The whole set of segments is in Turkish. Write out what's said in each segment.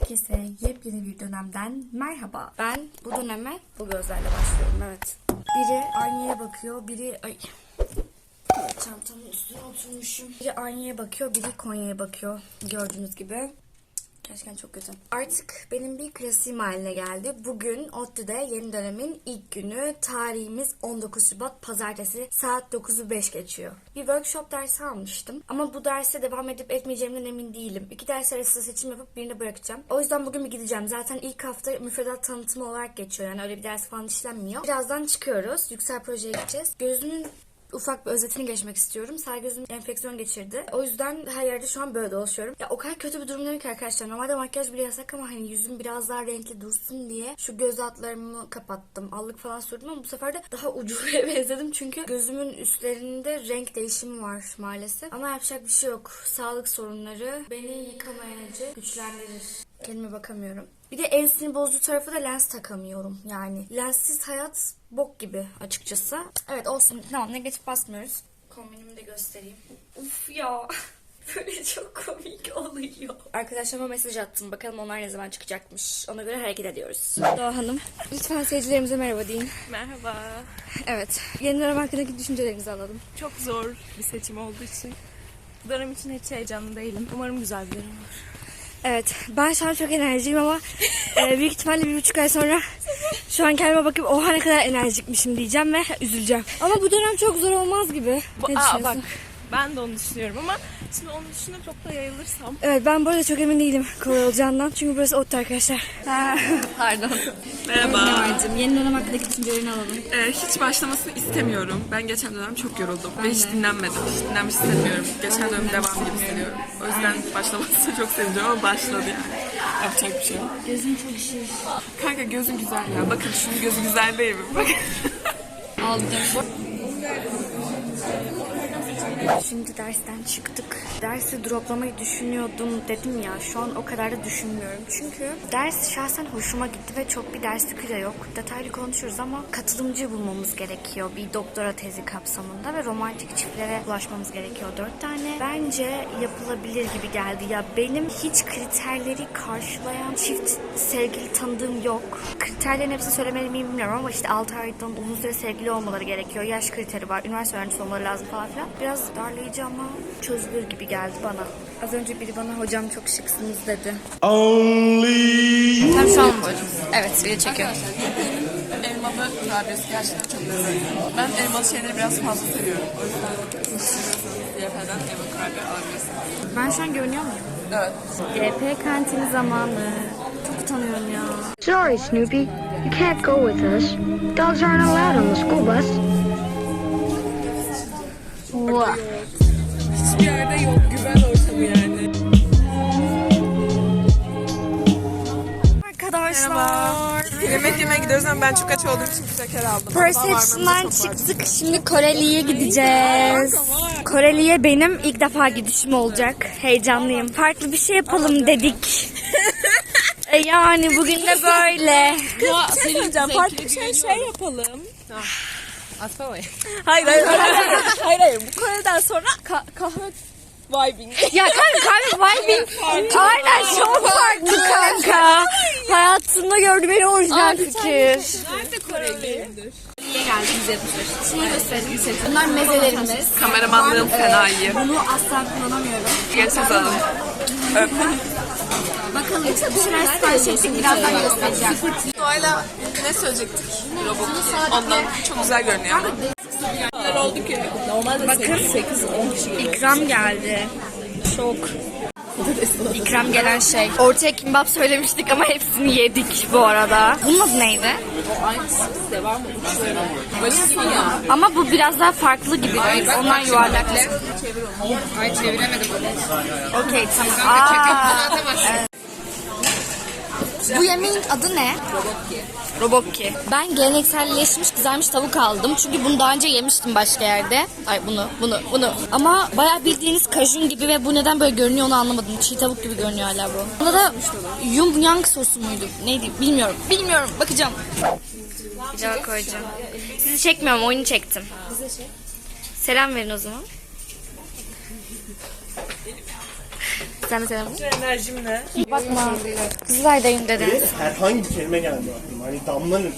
Herkese yepyeni bir dönemden merhaba. Ben bu döneme bu gözlerle başlıyorum evet. Biri aynaya bakıyor, biri... Ay. Çantamın üstüne oturmuşum. Biri aynaya bakıyor, biri Konya'ya bakıyor. Gördüğünüz gibi. Gerçekten çok kötü. Artık benim bir klasiğim haline geldi. Bugün ODTÜ'de yeni dönemin ilk günü. Tarihimiz 19 Şubat Pazartesi saat 9'u 5 geçiyor. Bir workshop dersi almıştım. Ama bu derse devam edip etmeyeceğimden emin değilim. İki ders arasında seçim yapıp birini bırakacağım. O yüzden bugün bir gideceğim. Zaten ilk hafta müfredat tanıtımı olarak geçiyor. Yani öyle bir ders falan işlenmiyor. Birazdan çıkıyoruz. Yüksel projeye gideceğiz. Gözümün ufak bir özetini geçmek istiyorum. Sağ gözüm enfeksiyon geçirdi. O yüzden her yerde şu an böyle dolaşıyorum. Ya o kadar kötü bir durumdayım ki arkadaşlar. Normalde makyaj bile yasak ama hani yüzüm biraz daha renkli dursun diye şu göz altlarımı kapattım. Allık falan sürdüm ama bu sefer de daha ucubeye benzedim. Çünkü gözümün üstlerinde renk değişimi var maalesef. Ama yapacak bir şey yok. Sağlık sorunları beni yıkamayacak güçlendirir. Kendime bakamıyorum. Bir de en sinir bozucu tarafı da lens takamıyorum yani. Lenssiz hayat bok gibi açıkçası. Evet olsun tamam negatif basmıyoruz. Kombinimi de göstereyim. Uf ya. Böyle çok komik oluyor. Arkadaşlarıma mesaj attım. Bakalım onlar ne zaman çıkacakmış. Ona göre hareket ediyoruz. Doğa Hanım. Lütfen seyircilerimize merhaba deyin. Merhaba. Evet. Yeni dönem hakkındaki düşüncelerinizi alalım. Çok zor bir seçim olduğu için bu dönem için hiç heyecanlı değilim. Umarım güzel bir dönem olur. Evet. Ben şu an çok enerjiyim ama e, büyük ihtimalle bir buçuk ay sonra şu an kendime bakıp oha ne kadar enerjikmişim diyeceğim ve üzüleceğim. Ama bu dönem çok zor olmaz gibi. Bu, Ne aa, düşünüyorsun? bak ben de onu düşünüyorum ama şimdi onu düşünüp çok da yayılırsam. Evet ben bu arada çok emin değilim kolay olacağından. Çünkü burası ot arkadaşlar. Pardon. Merhaba. Yeni dönem hakkındaki düşüncelerini alalım. Ee, hiç başlamasını istemiyorum. Ben geçen dönem çok yoruldum ve hiç dinlenmedim. Hiç dinlenmiş hissetmiyorum. Geçen dönem devam gibi hissediyorum. O yüzden başlamasını çok sevindim ama başladı yani. Yapacak bir şey yok. Gözüm çok şiş. Kanka gözün güzel ya. Bakın şunun gözü güzel değil mi? Bakın. Aldım. Şimdi dersten çıktık. Dersi droplamayı düşünüyordum dedim ya. Şu an o kadar da düşünmüyorum. Çünkü ders şahsen hoşuma gitti ve çok bir ders fikri de yok. Detaylı konuşuruz ama katılımcı bulmamız gerekiyor. Bir doktora tezi kapsamında ve romantik çiftlere ulaşmamız gerekiyor. Dört tane. Bence yapılabilir gibi geldi. Ya benim hiç kriterleri karşılayan çift sevgili tanıdığım yok. Kriterlerin hepsini söylemeli miyim bilmiyorum ama işte 6 aydan uzun süre sevgili olmaları gerekiyor. Yaş kriteri var. Üniversite öğrencisi olmaları lazım falan filan. Biraz darlayıcı ama çözülür gibi geldi bana. Az önce biri bana hocam çok şıksınız dedi. Only Tam şu an mı? Evet, biri çekiyor. Elmalı kurabiyesi gerçekten çok lezzetli. Ben elmalı şeyleri biraz fazla seviyorum. O yüzden DF'den elma kurabiye. Ben şu an görünüyor muyum? Evet. GP kantini zamanı. Çok utanıyorum ya. Sorry, Snoopy. You can't go with us. Dogs aren't allowed on the school bus. Hiçbir yerde yok. Güven ortamı yani. Arkadaşlar. Yemek yemeye gidiyoruz ama ben çok aç olduğum için şeker aldım. Perception'dan çıktık. Şimdi Koreli'ye gideceğiz. Koreli'ye benim ilk defa gidişim olacak. Heyecanlıyım. Farklı bir şey yapalım dedik. E yani bugün de böyle. Selincan farklı bir şey, şey yapalım. Hayır hayır hayır. hayır hayır. Bu Kore'den sonra ka- kahve vibing. Ya kanka kahve vibing. Aynen çok farklı kanka. Hayatımda gördüğüm en orijinal fikir. Nerede Koreli? Şimdi gösterelim size. Bunlar mezelerimiz. Kameramanlığım fena iyi. Bunu asla kullanamıyorum. Geç yazalım. Bakalım bir şeyler sipariş ettik. Birazdan göstereceğim. Doğayla ne söyleyecektik? Robot. Ondan çok güzel görünüyor. oldu ki. Normalde 8-10 kişi geliyor. İkram geldi. Şok. İkram gelen şey. Ortaya kimbap söylemiştik ama hepsini yedik bu arada. Bunun adı neydi? Aynısı devam. Vanilya ya. Ama bu biraz daha farklı gibi. Onlar yuvarlak. Ay çeviremedim. Okey tamam. Aa, evet. Bu yemeğin adı ne? Robokki. Robokki. Ben gelenekselleşmiş kızarmış tavuk aldım. Çünkü bunu daha önce yemiştim başka yerde. Ay bunu, bunu, bunu. Ama bayağı bildiğiniz kajun gibi ve bu neden böyle görünüyor onu anlamadım. Çiğ tavuk gibi görünüyor hala bu. Bunda da yung yang sosu muydu? Neydi? Bilmiyorum. Bilmiyorum. Bakacağım. Pilav koyacağım. Sizi çekmiyorum. Oyunu çektim. Selam verin o zaman. Sen de selam. Enerjimle. Bakma. Kızılay'dayım dediniz. Herhangi bir kelime geldi aklıma. Hani damlanır.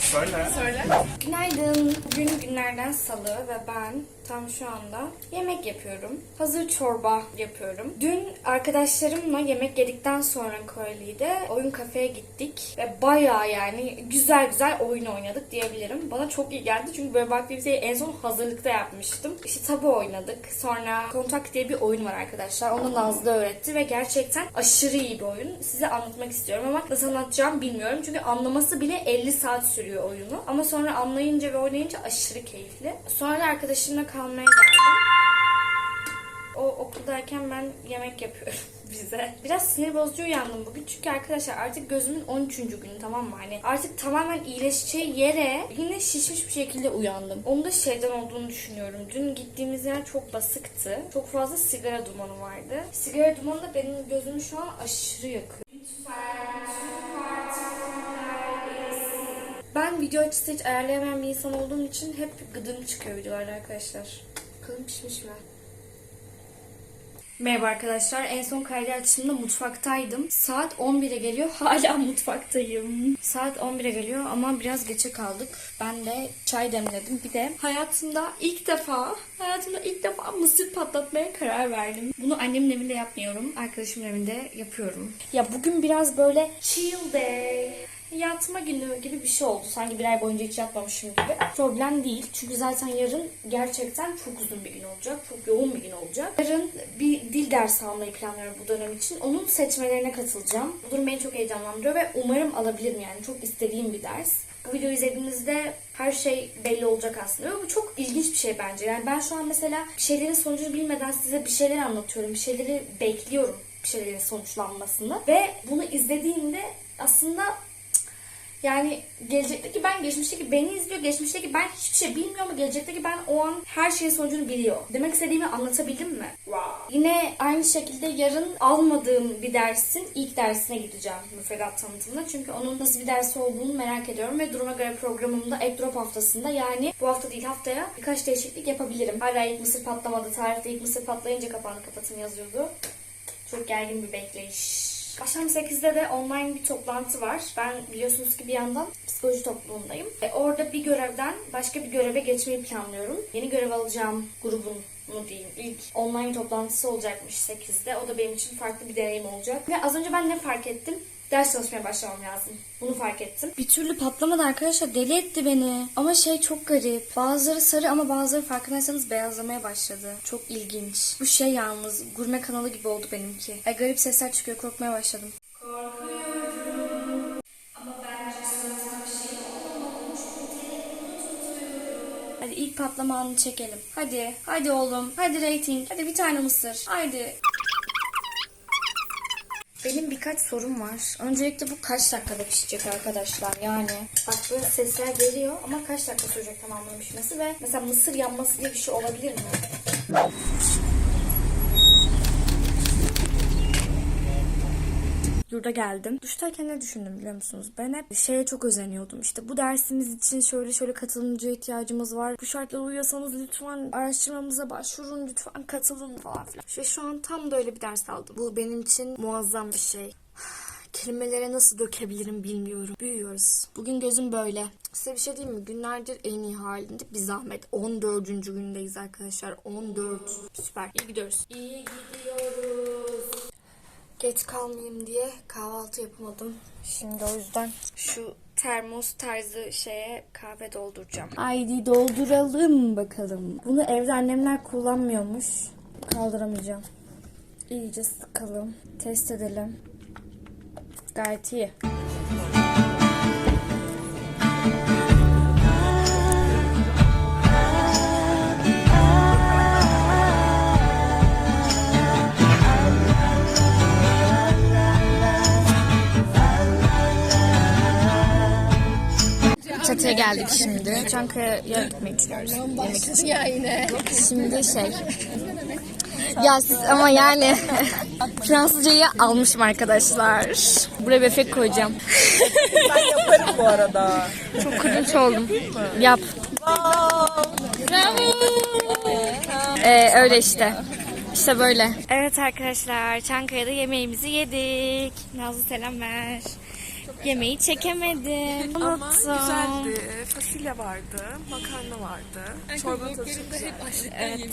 Söyle. Günaydın. Bugün günlerden salı ve ben tam şu anda yemek yapıyorum. Hazır çorba yapıyorum. Dün arkadaşlarımla yemek yedikten sonra Kore'liydi. Oyun kafeye gittik ve bayağı yani güzel güzel oyun oynadık diyebilirim. Bana çok iyi geldi çünkü böyle aktiviteyi en son hazırlıkta yapmıştım. İşte tabu oynadık. Sonra Kontak diye bir oyun var arkadaşlar. Onu Nazlı öğretti ve gerçekten aşırı iyi bir oyun. Size anlatmak istiyorum ama nasıl anlatacağım bilmiyorum. Çünkü anlaması bile 50 saat sürüyor oyunu. Ama sonra anlayınca ve oynayınca aşırı keyifli. Sonra da arkadaşımla kalmaya geldim. O okuldayken ben yemek yapıyorum bize. Biraz sinir bozucu uyandım bugün. Çünkü arkadaşlar artık gözümün 13. günü tamam mı? Hani artık tamamen iyileşeceği yere yine şişmiş bir şekilde uyandım. Onu da şeyden olduğunu düşünüyorum. Dün gittiğimiz yer çok basıktı. Çok fazla sigara dumanı vardı. Sigara dumanı da benim gözümü şu an aşırı yakıyor. Ben video açısı hiç ayarlayamayan bir insan olduğum için hep gıdım çıkıyor videolarda arkadaşlar. Bakalım pişmiş mi? Merhaba arkadaşlar. En son kaydı açtığımda mutfaktaydım. Saat 11'e geliyor. Hala mutfaktayım. Saat 11'e geliyor ama biraz geçe kaldık. Ben de çay demledim. Bir de hayatımda ilk defa, hayatımda ilk defa mısır patlatmaya karar verdim. Bunu annemin evinde yapmıyorum. Arkadaşımın evinde yapıyorum. Ya bugün biraz böyle chill day yatma günü gibi bir şey oldu. Sanki bir ay boyunca hiç yatmamışım gibi. Problem değil. Çünkü zaten yarın gerçekten çok uzun bir gün olacak. Çok yoğun bir gün olacak. Yarın bir dil dersi almayı planlıyorum bu dönem için. Onun seçmelerine katılacağım. Bu durum beni çok heyecanlandırıyor ve umarım alabilirim yani. Çok istediğim bir ders. Bu videoyu izlediğinizde her şey belli olacak aslında. Ve bu çok ilginç bir şey bence. Yani ben şu an mesela bir şeylerin sonucunu bilmeden size bir şeyler anlatıyorum. Bir şeyleri bekliyorum. Bir şeylerin sonuçlanmasını. Ve bunu izlediğimde aslında yani gelecekteki ben geçmişteki beni izliyor. Geçmişteki ben hiçbir şey bilmiyor ama gelecekteki ben o an her şeyin sonucunu biliyor. Demek istediğimi anlatabildim mi? Wow. Yine aynı şekilde yarın almadığım bir dersin ilk dersine gideceğim müfredat tanıtımında. Çünkü onun nasıl bir ders olduğunu merak ediyorum ve duruma göre programımda ek drop haftasında yani bu hafta değil haftaya birkaç değişiklik yapabilirim. Hala ilk mısır patlamadı. Tarihte ilk mısır patlayınca kapağını kapatın yazıyordu. Çok gergin bir bekleyiş. Akşam 8'de de online bir toplantı var. Ben biliyorsunuz ki bir yandan psikoloji topluluğundayım. E, orada bir görevden başka bir göreve geçmeyi planlıyorum. Yeni görev alacağım grubun mu diyeyim ilk online toplantısı olacakmış 8'de. O da benim için farklı bir deneyim olacak. Ve az önce ben ne fark ettim? Ders çalışmaya başlamam lazım. Bunu fark ettim. Bir türlü patlamadı arkadaşlar. Deli etti beni. Ama şey çok garip. Bazıları sarı ama bazıları farkındaysanız beyazlamaya başladı. Çok ilginç. Bu şey yalnız gurme kanalı gibi oldu benimki. Ay garip sesler çıkıyor. Korkmaya başladım. Korkuyorum. Ama şey. Hadi ilk patlama anını çekelim. Hadi. Hadi oğlum. Hadi rating. Hadi bir tane mısır. Hadi. Benim birkaç sorum var. Öncelikle bu kaç dakikada pişecek arkadaşlar? Yani bak böyle sesler geliyor ama kaç dakika sürecek tamamının pişmesi ve mesela mısır yanması diye bir şey olabilir mi? Yurda geldim. Duştayken ne düşündüm biliyor musunuz? Ben hep şeye çok özeniyordum. İşte bu dersimiz için şöyle şöyle katılımcıya ihtiyacımız var. Bu şartlara uyuyorsanız lütfen araştırmamıza başvurun. Lütfen katılın falan filan. İşte şu an tam da öyle bir ders aldım. Bu benim için muazzam bir şey. Kelimelere nasıl dökebilirim bilmiyorum. Büyüyoruz. Bugün gözüm böyle. Size bir şey diyeyim mi? Günlerdir en iyi halinde bir zahmet. 14. gündeyiz arkadaşlar. 14. Süper. İyi gidiyoruz. İyi gidiyoruz. Geç kalmayayım diye kahvaltı yapamadım. Şimdi o yüzden şu termos tarzı şeye kahve dolduracağım. Haydi dolduralım bakalım. Bunu evde annemler kullanmıyormuş. Kaldıramayacağım. İyice sıkalım. Test edelim. Gayet iyi. Çatıya geldik şimdi. Çankaya'ya gitmeyi düşünüyoruz. Yemek için. ya yine. Şimdi şey. Ya siz ama yani Fransızcayı almışım arkadaşlar. Buraya bir efekt koyacağım. Ben yaparım bu arada. Çok cringe oldum. Yap. Ee, öyle işte. İşte böyle. Evet arkadaşlar Çankaya'da yemeğimizi yedik. Nazlı selam ver. Yemeği çekemedim. Ama Unuttum. güzeldi. Fasulye vardı, makarna vardı. Çorba tadı çok güzeldi.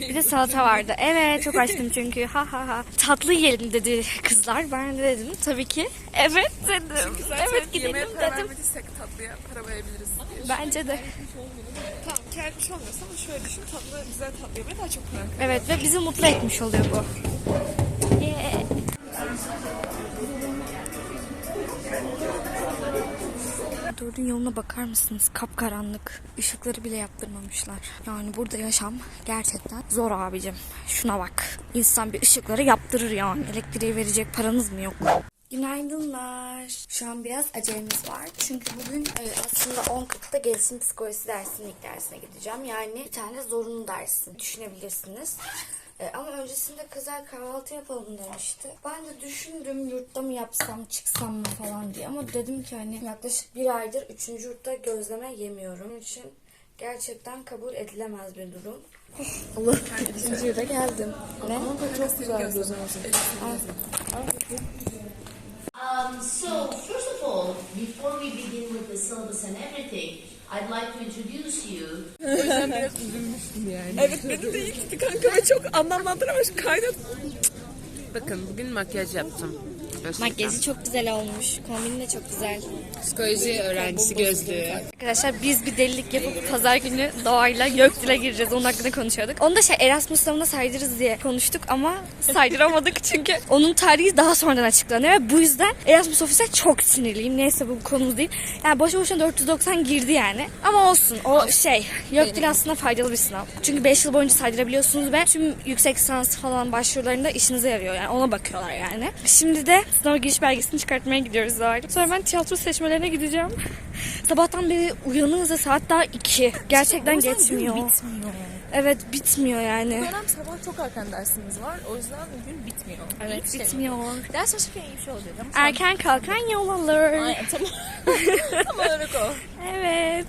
Bir de salata vardı. Evet çok açtım çünkü. Ha ha ha. Tatlı yiyelim dedi kızlar. Ben de dedim tabii ki. Evet dedim. Zaten evet gidelim yemeğe para dedim. vermediysek tatlıya para verebiliriz diye. Bence de. Tamam şey olmuyorsa ama şöyle düşün tatlı, güzel tatlı yemeye daha çok para Evet ve bizi mutlu etmiş oluyor bu. Dördün yoluna bakar mısınız? Kapkaranlık. Işıkları bile yaptırmamışlar. Yani burada yaşam gerçekten zor abicim. Şuna bak. İnsan bir ışıkları yaptırır yani. Elektriği verecek paranız mı yok? Günaydınlar. Şu an biraz acelemiz var. Çünkü bugün e, aslında 10.40'da gelişim psikolojisi dersinin ilk dersine gideceğim. Yani bir tane zorunlu dersin. Düşünebilirsiniz. E, ama öncesinde kızlar kahvaltı yapalım demişti. Ben de düşündüm yurtta mı yapsam çıksam mı falan diye. Ama dedim ki hani yaklaşık bir aydır 3. yurtta gözleme yemiyorum. Onun için gerçekten kabul edilemez bir durum. Allah 3. yurda geldim. Ne? Çok güzel gözleme. Um, so, first of all, before we begin with the syllabus and everything, I'd like to introduce you Evet beni de ilkti kanka ve çok anlamlandıramamış kaynat. Bakın bugün makyaj yaptım. Makyajı çok güzel olmuş. Kombini de çok güzel. Psikoloji öğrencisi gözlüğü. Arkadaşlar biz bir delilik yapıp pazar günü doğayla Gökdil'e gireceğiz. Onun hakkında konuşuyorduk. Onu da şey Erasmus sınavında saydırırız diye konuştuk ama saydıramadık çünkü onun tarihi daha sonradan açıklanıyor ve bu yüzden Erasmus ofise çok sinirliyim. Neyse bu konumuz değil. Yani boşu boşuna 490 girdi yani. Ama olsun o şey Gökdil aslında faydalı bir sınav. Çünkü 5 yıl boyunca saydırabiliyorsunuz ve tüm yüksek lisans falan başvurularında işinize yarıyor yani ona bakıyorlar yani. Şimdi de sınava giriş belgesini çıkartmaya gidiyoruz artık. Sonra ben tiyatro seçmelerine gideceğim. Sabahtan beri uyanığız ve saat daha 2. Gerçekten geçmiyor. Bitmiyor. Evet bitmiyor yani. Dönem sabah çok erken dersimiz var. O yüzden gün bitmiyor. Evet İyi şey. bitmiyor. Ders çalışırken iyi bir şey olacak ama. Erken kalkan yol alır. Aynen tamam. Tam olarak o. Evet.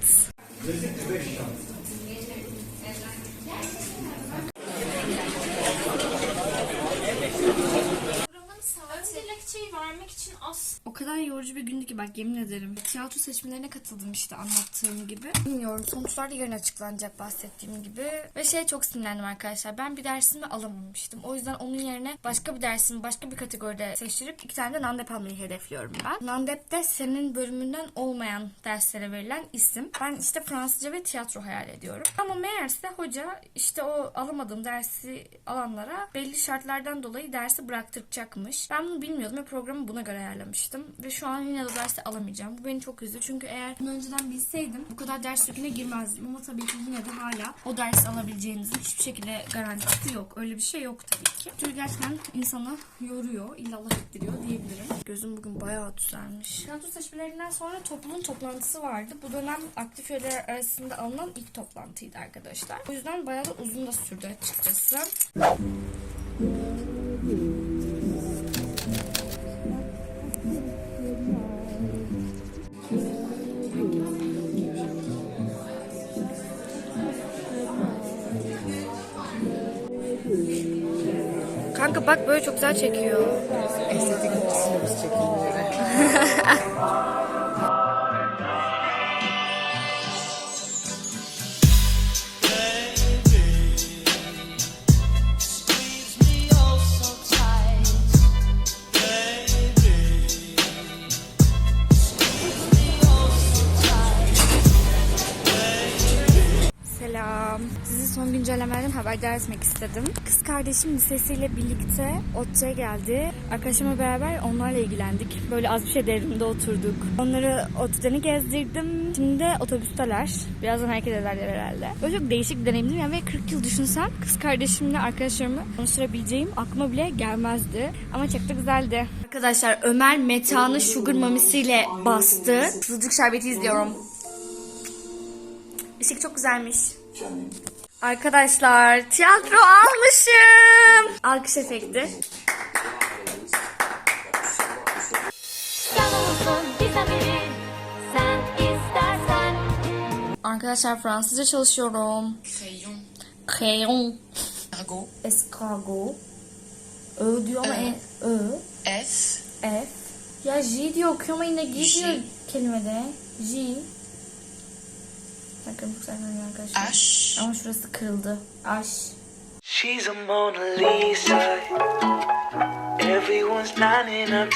Dilekçeyi vermek için az O kadar yorucu bir gündü ki bak yemin ederim. Tiyatro seçmelerine katıldım işte anlattığım gibi. Bilmiyorum sonuçlar da yarın açıklanacak bahsettiğim gibi. Ve şey çok sinirlendim arkadaşlar. Ben bir dersimi alamamıştım. O yüzden onun yerine başka bir dersimi başka bir kategoride seçtirip iki tane de Nandep almayı hedefliyorum ben. Nandep de senin bölümünden olmayan derslere verilen isim. Ben işte Fransızca ve tiyatro hayal ediyorum. Ama meğerse hoca işte o alamadığım dersi alanlara belli şartlardan dolayı dersi bıraktıracakmış. Ben bunu bilmiyordum ve programı buna göre ayarlamıştım. Ve şu an yine de dersi alamayacağım. Bu beni çok üzdü. Çünkü eğer önceden bilseydim bu kadar ders yüküne girmezdim. Ama tabii ki yine de hala o dersi alabileceğinizin hiçbir şekilde garantisi yok. Öyle bir şey yok tabii ki. Çünkü gerçekten insanı yoruyor, illallah ettiriyor diyebilirim. Gözüm bugün bayağı düzelmiş. Tiyatro seçmelerinden sonra topluluğun toplantısı vardı. Bu dönem aktif üyeler arasında alınan ilk toplantıydı arkadaşlar. O yüzden bayağı da uzun da sürdü açıkçası. Kanka bak böyle çok güzel çekiyor. estetik çekimleri. Selam. haberdar etmek istedim. Kız kardeşim lisesiyle birlikte ODTÜ'ye geldi. Arkadaşımla beraber onlarla ilgilendik. Böyle az bir şey devrimde oturduk. Onları ODTÜ'den gezdirdim. Şimdi de otobüsteler. Birazdan hareket ederler herhalde. Böyle çok değişik bir deneyimdi. Yani ve 40 yıl düşünsem kız kardeşimle arkadaşlarımı konuşturabileceğim aklıma bile gelmezdi. Ama çok da güzeldi. Arkadaşlar Ömer Metan'ı sugar mamisiyle bastı. Kızılcık şerbeti izliyorum. Işık çok güzelmiş. Arkadaşlar tiyatro almışım. Alkış efekti. Arkadaşlar Fransızca çalışıyorum. Crayon. Crayon. Argot. Escargot. Ö diyor ama e, Ö. F. F. Ya J diyor okuyor ama yine G diyor kelimede. J. Bakın bu sayfam arkadaşlar. H. Ama şurası kırıldı. Aş. She's a Mona Lisa. Everyone's lining up